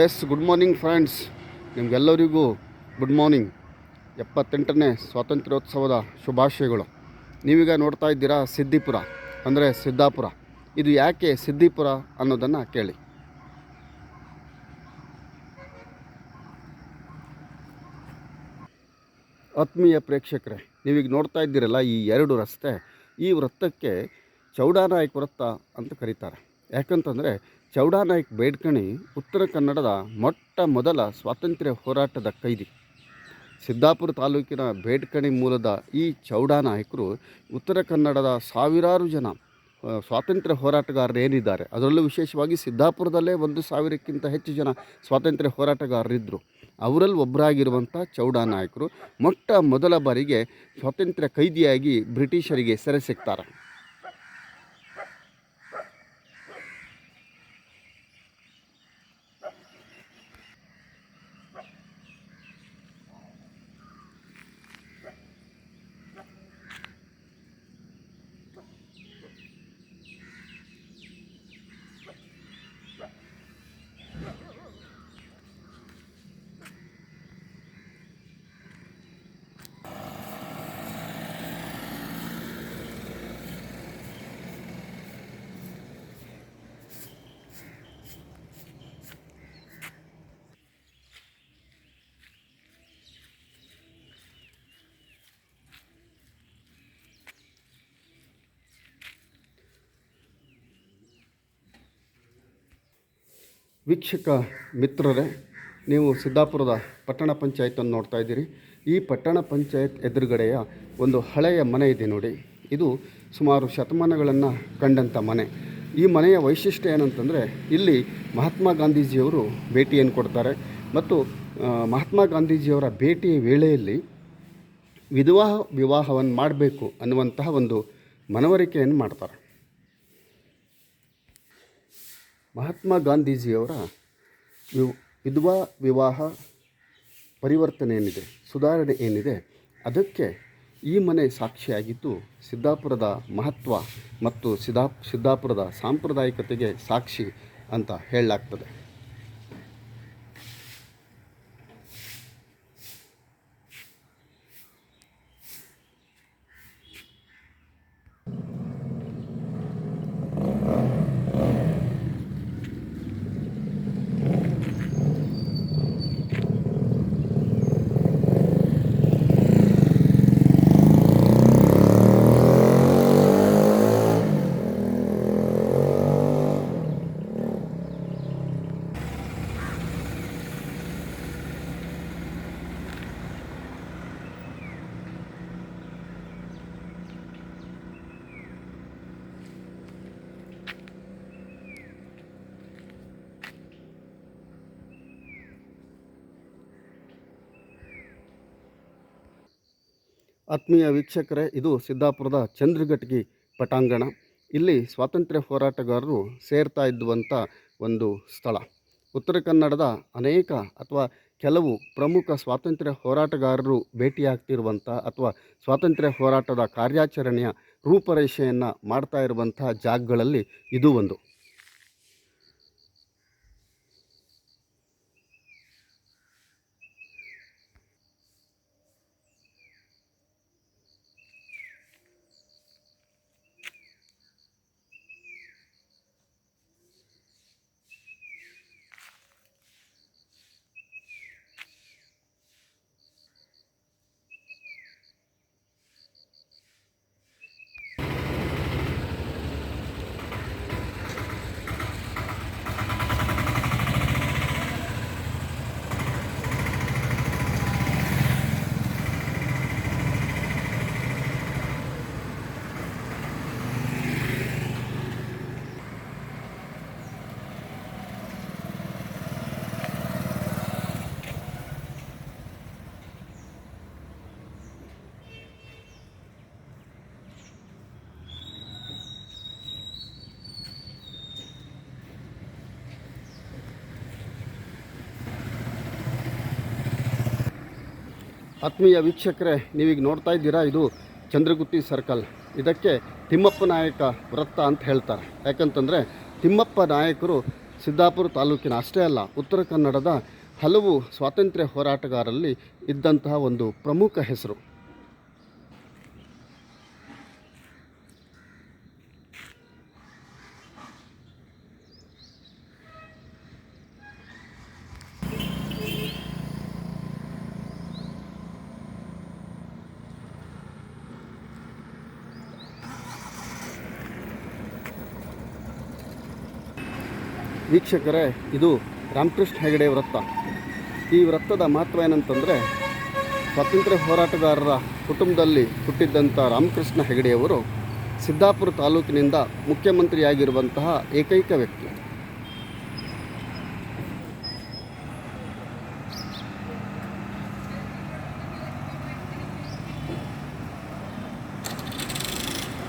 S good morning friends ನಿಮಗೆಲ್ಲರಿಗೂ good morning ಎಪ್ಪತ್ತೆಂಟನೇ ಸ್ವಾತಂತ್ರ್ಯೋತ್ಸವದ ಶುಭಾಶಯಗಳು. ನೀವೀಗ ನೋಡ್ತಾ ಇದ್ದೀರಾ ಸಿದ್ದಿಪುರ, ಅಂದರೆ ಸಿದ್ದಾಪುರ. ಇದು ಯಾಕೆ ಸಿದ್ದಿಪುರ ಅನ್ನೋದನ್ನು ಕೇಳಿ. ಆತ್ಮೀಯ ಪ್ರೇಕ್ಷಕರೇ, ನೀವೀಗ ನೋಡ್ತಾ ಇದ್ದೀರಲ್ಲ ಈ ಎರಡು ರಸ್ತೆ. ಈ ವೃತ್ತಕ್ಕೆ ಚೌಡಾನಾಯಕ ವೃತ್ತ ಅಂತ ಕರೀತಾರೆ. ಯಾಕಂತಂದರೆ ಚೌಡಾನಾಯಕ್ ಬೇಡ್ಕಣಿ ಉತ್ತರ ಕನ್ನಡದ ಮೊಟ್ಟ ಮೊದಲ ಸ್ವಾತಂತ್ರ್ಯ ಹೋರಾಟದ ಕೈದಿ. ಸಿದ್ದಾಪುರ ತಾಲೂಕಿನ ಬೇಡ್ಕಣಿ ಮೂಲದ ಈ ಚೌಡಾನಾಯಕರು ಉತ್ತರ ಕನ್ನಡದ ಸಾವಿರಾರು ಜನ ಸ್ವಾತಂತ್ರ್ಯ ಹೋರಾಟಗಾರರೇನಿದ್ದಾರೆ. ಅದರಲ್ಲೂ ವಿಶೇಷವಾಗಿ ಸಿದ್ದಾಪುರದಲ್ಲೇ ಒಂದು ಸಾವಿರಕ್ಕಿಂತ ಹೆಚ್ಚು ಜನ ಸ್ವಾತಂತ್ರ್ಯ ಹೋರಾಟಗಾರರಿದ್ದರು ಅವರಲ್ಲಿ ಒಬ್ಬರಾಗಿರುವಂಥ ಚೌಡಾನಾಯಕರು ಮೊಟ್ಟ ಮೊದಲ ಬಾರಿಗೆ ಸ್ವಾತಂತ್ರ್ಯ ಕೈದಿಯಾಗಿ ಬ್ರಿಟಿಷರಿಗೆ ಸೆರೆ ಸಿಗ್ತಾರೆ ವೀಕ್ಷಕ ಮಿತ್ರರೇ, ನೀವು ಸಿದ್ದಾಪುರದ ಪಟ್ಟಣ ಪಂಚಾಯತನ್ನು ನೋಡ್ತಾ ಇದ್ದೀರಿ. ಈ ಪಟ್ಟಣ ಪಂಚಾಯತ್ ಎದುರುಗಡೆಯ ಒಂದು ಹಳೆಯ ಮನೆ ಇದೆ ನೋಡಿ. ಇದು ಸುಮಾರು ಶತಮಾನಗಳನ್ನು ಕಂಡಂಥ ಮನೆ. ಈ ಮನೆಯ ವೈಶಿಷ್ಟ್ಯ ಏನಂತಂದರೆ, ಇಲ್ಲಿ ಮಹಾತ್ಮ ಗಾಂಧೀಜಿಯವರು ಭೇಟಿಯನ್ನು ಕೊಡ್ತಾರೆ ಮತ್ತು ಮಹಾತ್ಮ ಗಾಂಧೀಜಿಯವರ ಭೇಟಿಯ ವೇಳೆಯಲ್ಲಿ ವಿಧವಾ ವಿವಾಹವನ್ನು ಮಾಡಬೇಕು ಅನ್ನುವಂತಹ ಒಂದು ಮನವರಿಕೆಯನ್ನು ಮಾಡ್ತಾರೆ. ಮಹಾತ್ಮ ಗಾಂಧೀಜಿಯವರ ವಿವ್, ವಿಧವಾ ವಿವಾಹ ಪರಿವರ್ತನೆ ಏನಿದೆ ಸುಧಾರಣೆ ಏನಿದೆ, ಅದಕ್ಕೆ ಈ ಮನೆ ಸಾಕ್ಷಿಯಾಗಿದ್ದು ಸಿದ್ದಾಪುರದ ಮಹತ್ವ ಮತ್ತು ಸಿದ್ದಾ ಸಿದ್ದಾಪುರದ ಸಾಂಪ್ರದಾಯಿಕತೆಗೆ ಸಾಕ್ಷಿ ಅಂತ ಹೇಳಲಾಗ್ತದೆ. ಆತ್ಮೀಯ ವೀಕ್ಷಕರೇ, ಇದು ಸಿದ್ದಾಪುರದ ಚಂದ್ರಘಟ್ಗಿ ಪಟಾಂಗಣ. ಇಲ್ಲಿ ಸ್ವಾತಂತ್ರ್ಯ ಹೋರಾಟಗಾರರು ಸೇರ್ತಾ ಇದ್ದುವಂಥ ಒಂದು ಸ್ಥಳ. ಉತ್ತರ ಕನ್ನಡದ ಅನೇಕ ಅಥವಾ ಕೆಲವು ಪ್ರಮುಖ ಸ್ವಾತಂತ್ರ್ಯ ಹೋರಾಟಗಾರರು ಭೇಟಿಯಾಗ್ತಿರುವಂಥ ಅಥವಾ ಸ್ವಾತಂತ್ರ್ಯ ಹೋರಾಟದ ಕಾರ್ಯಾಚರಣೆಯ ರೂಪರೇಷೆಯನ್ನು ಮಾಡ್ತಾ ಇರುವಂಥ ಜಾಗಗಳಲ್ಲಿ ಇದು ಒಂದು. ಆತ್ಮೀಯ ವೀಕ್ಷಕರೇ, ನೀವೀಗ ನೋಡ್ತಾ ಇದ್ದೀರಾ? ಇದು ಚಂದ್ರಗುತ್ತಿ ಸರ್ಕಲ್. ಇದಕ್ಕೆ ತಿಮ್ಮಪ್ಪ ನಾಯಕ ವೃತ್ತ ಅಂತ ಹೇಳ್ತಾರೆ. ಯಾಕಂತಂದರೆ ತಿಮ್ಮಪ್ಪ ನಾಯಕರು ಸಿದ್ದಾಪುರ ತಾಲೂಕಿನ ಅಷ್ಟೇ ಅಲ್ಲ, ಉತ್ತರ ಕನ್ನಡದ ಹಲವು ಸ್ವಾತಂತ್ರ್ಯ ಹೋರಾಟಗಾರರಲ್ಲಿ ಇದ್ದಂತಹ ಒಂದು ಪ್ರಮುಖ ಹೆಸರು. ವೀಕ್ಷಕರೇ, ಇದು ರಾಮಕೃಷ್ಣ ಹೆಗಡೆ ವೃತ್ತ ಈ ವೃತ್ತದ ಮಹತ್ವ ಏನಂತಂದರೆ ಸ್ವಾತಂತ್ರ್ಯ ಹೋರಾಟಗಾರರ ಕುಟುಂಬದಲ್ಲಿ ಹುಟ್ಟಿದ್ದಂಥ ರಾಮಕೃಷ್ಣ ಹೆಗಡೆಯವರು ಸಿದ್ದಾಪುರ ತಾಲೂಕಿನಿಂದ ಮುಖ್ಯಮಂತ್ರಿಯಾಗಿರುವಂತಹ ಏಕೈಕ ವ್ಯಕ್ತಿ.